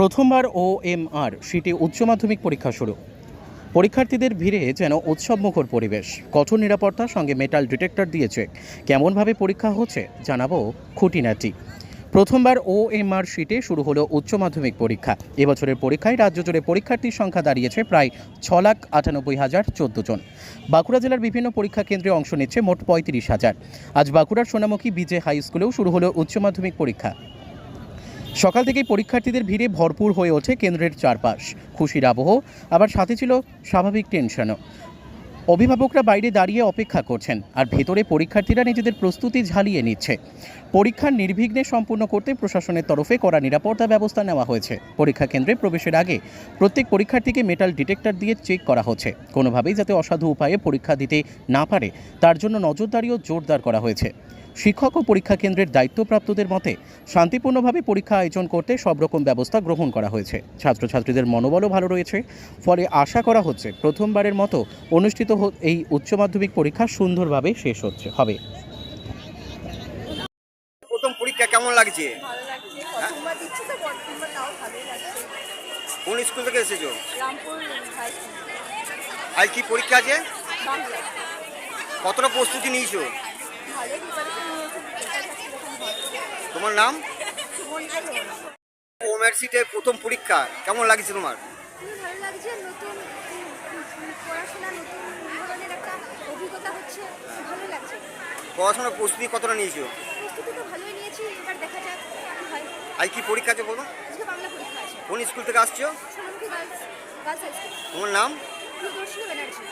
প্রথমবার OMR city উচ্চ মাধ্যমিক পরীক্ষা শুরু। পরীক্ষার্থীদের ভিড়ে যেন উৎসবমুখর পরিবেশ। কঠোর নিরাপত্তা সঙ্গে মেটাল ডিটেক্টর দিয়েছে। কেমনভাবে পরীক্ষা হচ্ছে, জানাব খুঁটিনাটি। প্রথমবার ওএমআর সিটে শুরু হলো উচ্চ মাধ্যমিক পরীক্ষা। এবছরের পরীক্ষায় রাজ্য জুড়ে পরীক্ষার্থীর সংখ্যা দাঁড়িয়েছে প্রায় ছ লাখ আটানব্বই হাজার চোদ্দ জন। বাঁকুড়া জেলার বিভিন্ন পরীক্ষা কেন্দ্রে অংশ নিচ্ছে মোট পঁয়ত্রিশ হাজার। আজ বাঁকুড়ার সোনামুখী বিজে হাই স্কুলেও শুরু হলো উচ্চ মাধ্যমিক পরীক্ষা। সকাল থেকেই পরীক্ষার্থীদের ভিড়ে ভরপুর হয়ে ওঠে কেন্দ্রের চারপাশ। খুশির আবহ, আবার সাথে ছিল স্বাভাবিক টেনশনও। অভিভাবকরা বাইরে দাঁড়িয়ে অপেক্ষা করছেন, আর ভেতরে পরীক্ষার্থীরা নিজেদের প্রস্তুতি ঝালিয়ে নিচ্ছে। পরীক্ষার নির্বিঘ্নে সম্পূর্ণ করতে প্রশাসনের তরফে করা নিরাপত্তা ব্যবস্থা নেওয়া হয়েছে। পরীক্ষা কেন্দ্রে প্রবেশের আগে প্রত্যেক পরীক্ষার্থীকে মেটাল ডিটেক্টর দিয়ে চেক করা হচ্ছে। কোনোভাবেই যাতে অসাধু উপায়ে পরীক্ষা দিতে না পারে, তার জন্য নজরদারিও জোরদার করা হয়েছে। শিক্ষক ও পরীক্ষা কেন্দ্রের দায়িত্বপ্রাপ্তদের মতে শান্তিপূর্ণভাবে পরীক্ষা আয়োজন করতে সব রকম ব্যবস্থা গ্রহণ করা হয়েছে। ছাত্রছাত্রীদের মনোবলও ভালো রয়েছে। ফলে আশা করা হচ্ছে প্রথমবারের মতো অনুষ্ঠিত এই উচ্চ মাধ্যমিক পরীক্ষা সুন্দরভাবে শেষ হচ্ছে হবে। প্রথম পরীক্ষা কেমন লাগছে? কোন স্কুল থেকে এসেছ? আজ কি পরীক্ষা আছে? কতটা প্রস্তুতি নিয়েছো? তোমার নাম? ওমের সিটের প্রথম পরীক্ষা কেমন লাগছে তোমার? ভালো লাগছে নতুন উম, উম, পড়াশোনা নতুন ধরনের একটা অভিজ্ঞতা হচ্ছে ভালো লাগছে। পড়াশোনার প্রস্তুতি কতটা নিয়েছো? প্রস্তুতি তো ভালোই নিয়েছি এবার দেখা যাক কি হয়। আজ কি পরীক্ষা আছে বলো? আজকে বাংলা পরীক্ষা আছে। কোন স্কুল থেকে আসছো? Sonamukhi girls girls high school. তোমার নাম? ব্যানার্জি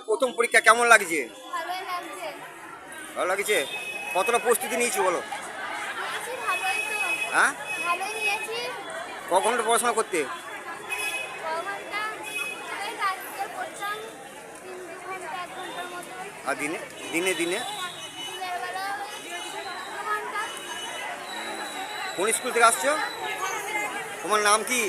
প্রথম পরীক্ষা কেমন লাগছে? ভালো লাগছে? কতটা প্রস্তুতি নিয়েছি বলো? হ্যাঁ? ভালোই নিয়েছি। ক ঘণ্টা পড়াশোনা করতে? আর দিনে? দিনে দিনে? কোন স্কুল থেকে আসছো? তোমার নাম কি?